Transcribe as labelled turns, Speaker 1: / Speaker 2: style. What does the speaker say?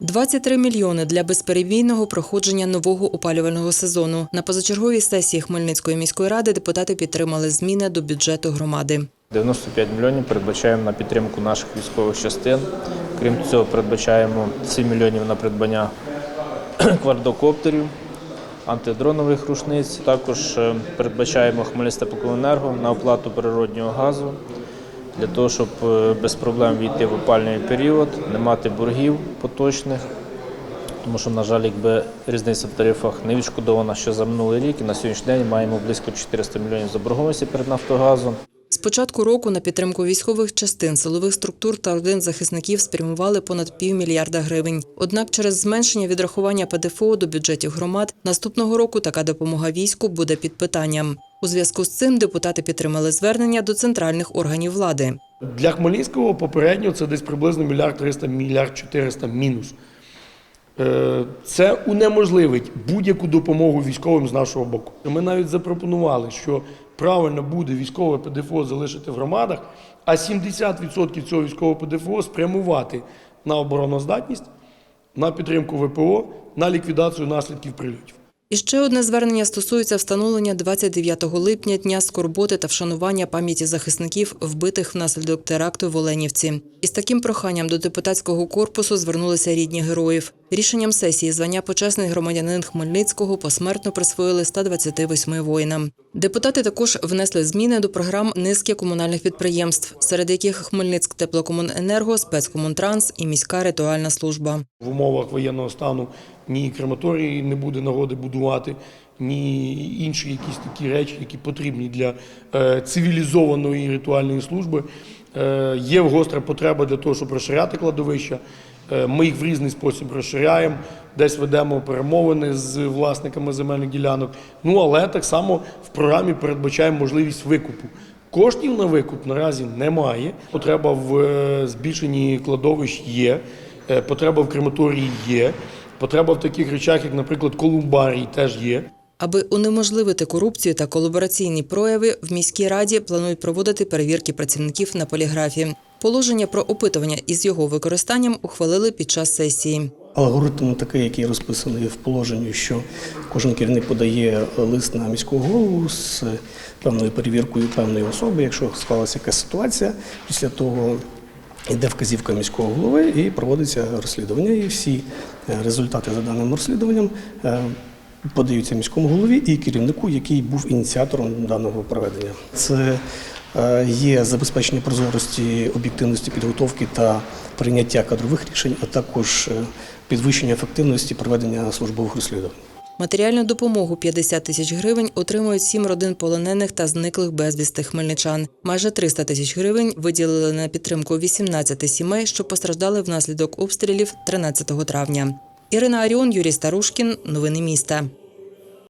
Speaker 1: 23 мільйони для безперебійного проходження нового опалювального сезону. На позачерговій сесії Хмельницької міської ради депутати підтримали зміни до бюджету громади.
Speaker 2: 95 мільйонів передбачаємо на підтримку наших військових частин. Крім цього, передбачаємо 7 мільйонів на придбання квадрокоптерів, антидронових рушниць. Також е, передбачаємо Хмельницьке на оплату природнього газу для того, щоб е, без проблем війти в опальний період, не мати боргів поточних. Тому що, на жаль, якби різниця в тарифах не відшкодована ще за минулий рік, і на сьогоднішній день маємо близько 400 мільйонів заборгованості перед Нафтогазом.
Speaker 1: З початку року на підтримку військових частин, силових структур та родин захисників спрямували понад півмільярда гривень. Однак через зменшення відрахування ПДФО до бюджетів громад наступного року така допомога війську буде під питанням. У зв'язку з цим депутати підтримали звернення до центральних органів влади.
Speaker 3: Для Хмельницького попередньо це десь приблизно мільярд 300, мільярд 400 мінус. Е, Це унеможливить будь-яку допомогу військовим з нашого боку. Ми навіть запропонували, що правильно буде військове ПДФО залишити в громадах, а 70% цього військового ПДФО спрямувати на обороноздатність, на підтримку ВПО, на ліквідацію наслідків прильотів.
Speaker 1: І ще одне звернення стосується встановлення 29 липня дня скорботи та вшанування пам'яті захисників, вбитих внаслідок теракту в Оленівці. Із таким проханням до депутатського корпусу звернулися рідні героїв. Рішенням сесії звання почесний громадянин Хмельницького посмертно присвоїли 128 воїнам. Депутати також внесли зміни до програм низки комунальних підприємств, серед яких Хмельницьк теплокомуненерго, спецкомунтранс і міська ритуальна служба.
Speaker 3: В умовах воєнного стану ні крематорії не буде нагоди будувати, ні інші якісь такі речі, які потрібні для е, цивілізованої ритуальної служби. Е, є гостра потреба для того, щоб розширяти кладовища. Е, ми їх в різний спосіб розширяємо, десь ведемо перемовини з власниками земельних ділянок. Ну але так само в програмі передбачаємо можливість викупу. Коштів на викуп наразі немає. Потреба в збільшенні кладовищ є, потреба в крематорії є, потреба в таких речах, як, наприклад, колумбарій, теж є.
Speaker 1: Аби унеможливити корупцію та колабораційні прояви, в міській раді планують проводити перевірки працівників на поліграфі. Положення про опитування із його використанням ухвалили під час сесії.
Speaker 4: Алгоритм такий, який розписаний в положенні, що кожен керівник подає лист на міського голову з певною перевіркою певної особи. Якщо склалася якась ситуація, після того йде вказівка міського голови і проводиться розслідування. І всі е, результати за даним розслідуванням е, подаються міському голові і керівнику, який був ініціатором даного проведення. Це е, є забезпечення прозорості, об'єктивності підготовки та прийняття кадрових рішень, а також підвищення ефективності проведення службових розслідувань.
Speaker 1: Матеріальну допомогу 50 тисяч гривень отримують сім родин полонених та зниклих безвісти хмельничан. Майже 300 тисяч гривень виділили на підтримку 18 сімей, що постраждали внаслідок обстрілів 13 травня. Ірина Аріон, Юрій Старушкін. Новини міста.